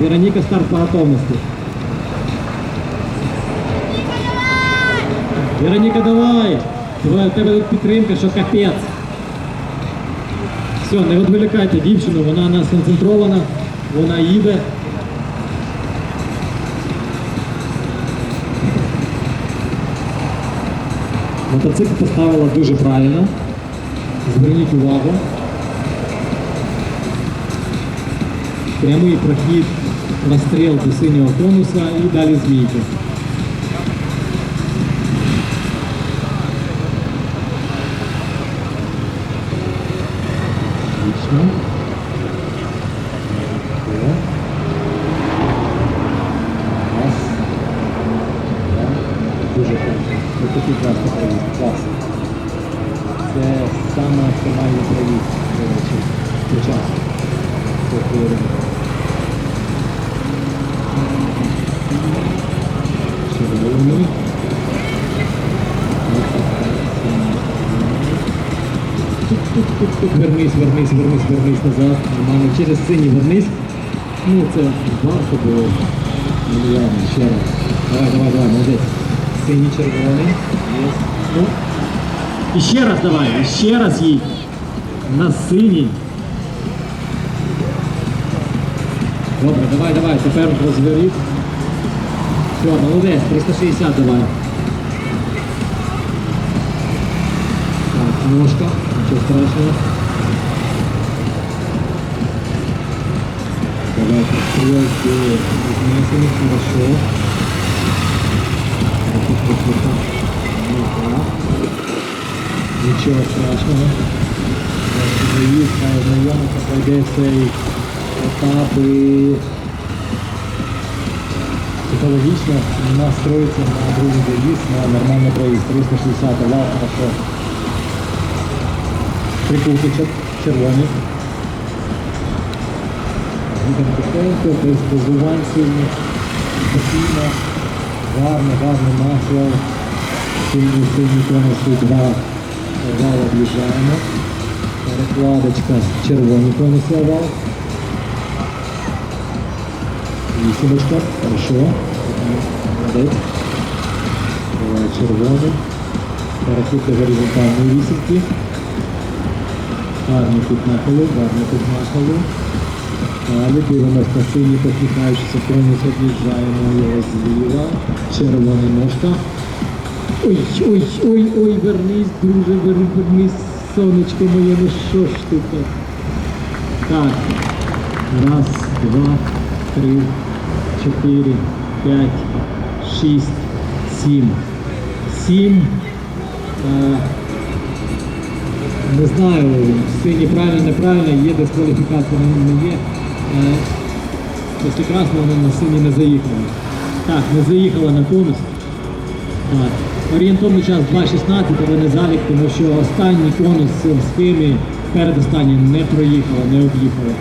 Вероніка старт по готовності. Вероніка, давай! Давай, у тебе тут підтримка, що капець. Все, не відволікайте дівчину, вона у нас сконцентрована, вона їде. Мотоцикл поставила дуже правильно. Зверніть увагу. Прямий прохід розстріл до синього конуса і далі змійки. Отлично. Раз. Дуже круто. Ось. Це саме оптимальний проїзд, до речі, сучасний. Культури. Червоний. Вернись, вернись, вернись, вернись назад. Нормально. Через синій вернись. Ну, це варто було. Ну, ще раз. Давай, давай, давай, молодець. Синій, червоний. Ну. І ще раз давай, і ще раз їдь. На синій. Добре, давай, давай, тепер розверніть. Все, молодець, 360 давай. Ножка, нічого страшного. Давай, стрелки разнесены, хорошо. Так, так, так, так, так. Ну, так. Нічого страшного. Заїзд, хай знайомиться, пройде цей етап і психологічно настроїться на другий заїзд, на нормальний проїзд. 360 вау, хорошо. Прикулки чер- червоні. Їдемо тихенько, без дозувань сильних, спокійно, гарно, гарно масло, сильні, сильні конуси, два вал об'їжджаємо. Перекладочка, червоні конуси овал. Вісімочка, хорошо. Молодець. Червоний. Перехід до горизонтальної вісімки. Гарний тут нахилу, гарний тут нахилу. Далі дивимось на синій посміхаючийся конус, об'їжджаємо його зліва. Червона ножка. Ой, ой, ой, вернись, друже, вер- вернись, сонечко моє, ну що ж ти так? Так. Раз, два, три, чотири, п'ять, шість, сім. Сім. Не знаю, сині правильно, неправильно, є дискваліфікація, не, є. Е, Після красного вона на сині не заїхала. Так, не заїхала на конус. Так. Орієнтовний час 2.16, але не залік, тому що останній конус в схемі передостанній не проїхала, не об'їхала.